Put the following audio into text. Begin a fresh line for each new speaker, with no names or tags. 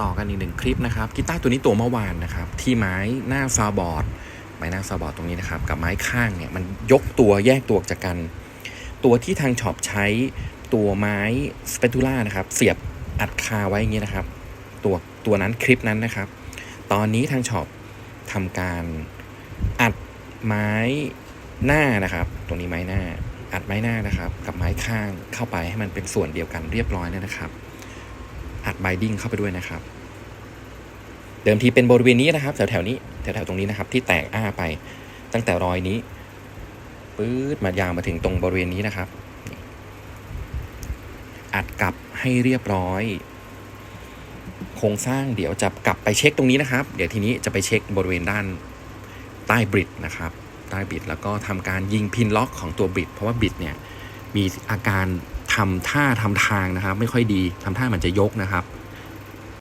ต่อกันอีกหนึ่งคลิปนะครับกีตาร์ตัวนี้ตัวเมื่อวานนะครับ ที่ไม้หน้าฟาบอร์ด ไม้หน้าฟาบอร์ดตรงนี้นะครับ กับไม้ข้างเนี่ยมันยกตัวแยกตัวออกจากกัน ตัวที่ทางช็อปใช้ตัวไม้สเปตูล่านะครับ เสียบอัดคาไว้อย่างนี้นะครับ ตัวตัวนั้นคลิปนั้นนะครับ ตอนนี้ทางช็อปทำการอัดไม้หน้านะครับ ตรงนี้ไม้หน้า อัดไม้หน้านะครับ กับไม้ข้างเข้าไปให้มันเป็นส่วนเดียวกันเรียบร้อยแล้วนะครับ อัดไบดิ้งเข้าไปด้วยนะครับ เดิมทีเป็นบริเวณนี้นะครับ แถวๆนี้แถวๆตรงนี้นะครับ ที่แตกอ้าไปตั้งแต่รอยนี้ปื๊ดมายาวมาถึงตรงบริเวณนี้นะครับ อัดกลับให้เรียบร้อย โครงสร้างเดี๋ยวจะกลับไปเช็คตรงนี้นะครับ เดี๋ยวทีนี้จะไปเช็คบริเวณด้านใต้บริดนะครับใต้บิดแล้วก็ทำการยิงพินล็อกของตัวบิด เพราะว่าบิดเนี่ยมีอาการ ทำท่าทำทางนะครับ ไม่ค่อยดีทำท่ามันจะยกนะครับ